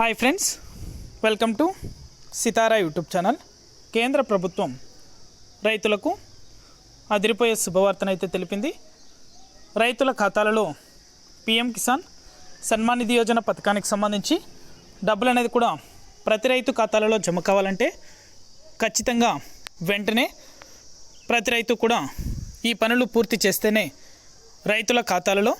Hi friends welcome to Sitara YouTube channel కేంద్ర ప్రభుత్వం రైతులకు అదిరిపోయే శుభవార్తనైతే తెలిపింది. రైతుల ఖాతాలలో పిఎం కిసాన్ సన్మాన్ నిధి యోజన పథకానికి సంబంధించి డబ్బులు అనేది కూడా ప్రతి రైతు ఖాతాలలో జమ కావాలంటే ఖచ్చితంగా వెంటనే ప్రతి రైతు కూడా ఈ పనులు పూర్తి చేస్తేనే రైతుల ఖాతాలలో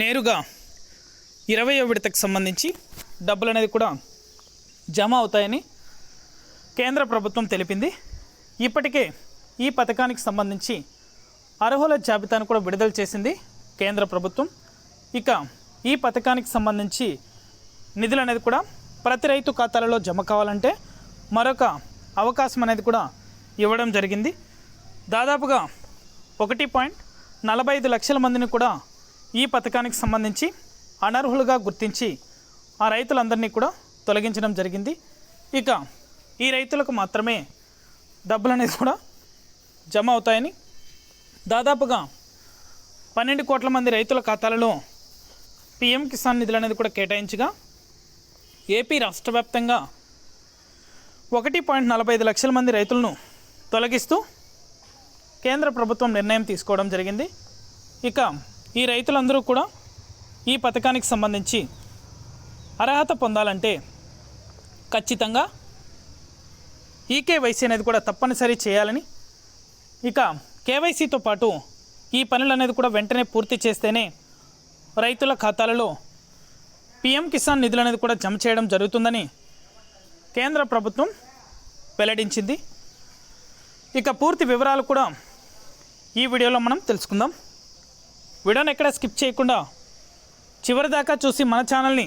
నేరుగా ఇరవయో విడతకు సంబంధించి డబ్బులు అనేది కూడా జమ అవుతాయని కేంద్ర ప్రభుత్వం తెలిపింది. ఇప్పటికే ఈ పథకానికి సంబంధించి అర్హుల జాబితాను కూడా విడుదల చేసింది కేంద్ర ప్రభుత్వం. ఇక ఈ పథకానికి సంబంధించి నిధులు అనేది కూడా ప్రతి రైతు ఖాతాలలో జమ కావాలంటే మరొక అవకాశం అనేది కూడా ఇవ్వడం జరిగింది. దాదాపుగా ఒకటి పాయింట్ నలభై ఐదు లక్షల మందిని కూడా ఈ పథకానికి సంబంధించి అనర్హులుగా గుర్తించి ఆ రైతులందరినీ కూడా తొలగించడం జరిగింది. ఇక ఈ రైతులకు మాత్రమే డబ్బులు అనేది కూడా జమ అవుతాయని దాదాపుగా పన్నెండు కోట్ల మంది రైతుల ఖాతాలలో పిఎం కిసాన్ నిధులు అనేది కూడా కేటాయించగా ఏపీ రాష్ట్ర వ్యాప్తంగా ఒకటి పాయింట్ నలభై ఐదు లక్షల మంది రైతులను తొలగిస్తూ కేంద్ర ప్రభుత్వం నిర్ణయం తీసుకోవడం జరిగింది. ఇక ఈ రైతులందరూ కూడా ఈ పథకానికి సంబంధించి అర్హత పొందాలంటే ఖచ్చితంగా ఈకేవైసీ అనేది కూడా తప్పనిసరి చేయాలని ఇక కేవైసీతో పాటు ఈ పనులు అనేది కూడా వెంటనే పూర్తి చేస్తేనే రైతుల ఖాతాలలో పిఎం కిసాన్ నిధులు అనేది కూడా జమ చేయడం జరుగుతుందని కేంద్ర ప్రభుత్వం వెల్లడించింది. ఇక పూర్తి వివరాలు కూడా ఈ వీడియోలో మనం తెలుసుకుందాం. వీడియోని ఎక్కడ స్కిప్ చేయకుండా చివరి దాకా చూసి మన ఛానల్ని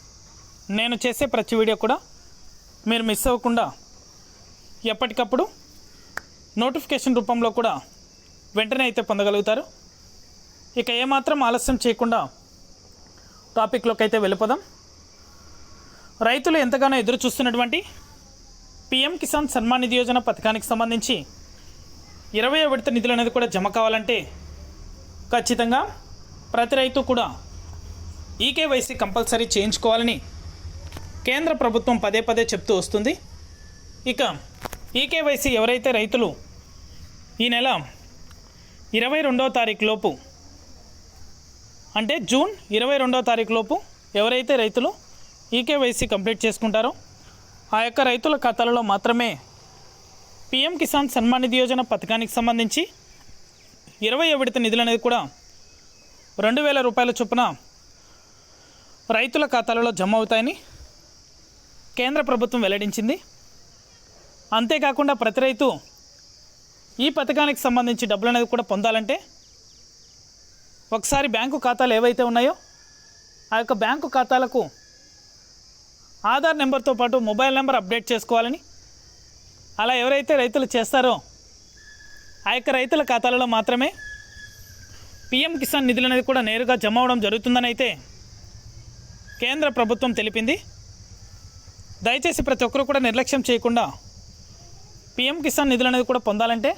నేను చేసే ప్రతి వీడియో కూడా మీరు మిస్ అవ్వకుండా ఎప్పటికప్పుడు నోటిఫికేషన్ రూపంలో కూడా వెంటనే అయితే పొందగలుగుతారు. ఇక ఏమాత్రం ఆలస్యం చేయకుండా టాపిక్లోకి అయితే వెళ్ళిపోదాం. రైతులు ఎంతగానో ఎదురు చూస్తున్నటువంటి పిఎం కిసాన్ సన్మాన్ నిధి యోజన పథకానికి సంబంధించి ఇరవై విడత నిధులు అనేది కూడా జమ కావాలంటే ఖచ్చితంగా ప్రతి రైతు కూడా ఈకేవైసీ కంపల్సరీ చేయించుకోవాలని కేంద్ర ప్రభుత్వం పదే పదే చెప్తూ వస్తుంది. ఇక ఈకేవైసీ ఎవరైతే రైతులు ఈ నెల ఇరవై రెండవ తారీఖు లోపు అంటే జూన్ ఇరవై రెండవ తారీఖు లోపు ఎవరైతే రైతులు ఈకేవైసీ కంప్లీట్ చేసుకుంటారో ఆ యొక్క రైతుల ఖాతాలలో మాత్రమే పిఎం కిసాన్ సన్మాన్ నిధి యోజన పథకానికి సంబంధించి ఇరవై విడత నిధులు అనేది కూడా రెండు వేల రూపాయల చొప్పున రైతుల ఖాతాలలో జమ అవుతాయని కేంద్ర ప్రభుత్వం వెల్లడించింది. అంతేకాకుండా ప్రతి రైతు ఈ పథకానికి సంబంధించి డబ్బులు అనేది కూడా పొందాలంటే ఒకసారి బ్యాంకు ఖాతాలు ఏవైతే ఉన్నాయో ఆ యొక్క బ్యాంకు ఖాతాలకు ఆధార్ నెంబర్తో పాటు మొబైల్ నెంబర్ అప్డేట్ చేసుకోవాలని అలా ఎవరైతే రైతులు చేస్తారో ఆ యొక్క రైతుల ఖాతాలలో మాత్రమే పిఎం కిసాన్ నిధులు అనేది కూడా నేరుగా జమ అవడం జరుగుతుందని అయితే కేంద్ర ప్రభుత్వం తెలిపింది. దయచేసి ప్రతి ఒక్కరు కూడా నిర్లక్ష్యం చేయకుండా పిఎం కిసాన్ నిధులు అనేది కూడా పొందాలంటే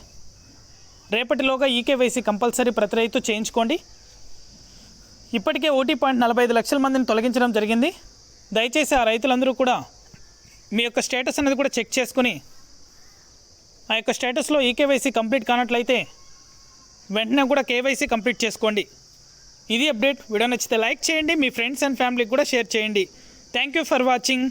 రేపటిలోగా ఈకేవైసీ కంపల్సరీ ప్రతి రైతు చేయించుకోండి. ఇప్పటికే ఓటీ పాయింట్ నలభై ఐదు లక్షల మందిని తొలగించడం జరిగింది. దయచేసి ఆ రైతులందరూ కూడా మీ యొక్క స్టేటస్ అనేది కూడా చెక్ చేసుకుని ఆ యొక్క స్టేటస్లో ఈకేవైసీ కంప్లీట్ కానట్లయితే వెంటనే కూడా కేవైసీ కంప్లీట్ చేసుకోండి. ఇది అప్డేట్. వీడియో నచ్చితే లైక్ చేయండి. మీ ఫ్రెండ్స్ అండ్ ఫ్యామిలీకి కూడా షేర్ చేయండి. Thank you for watching.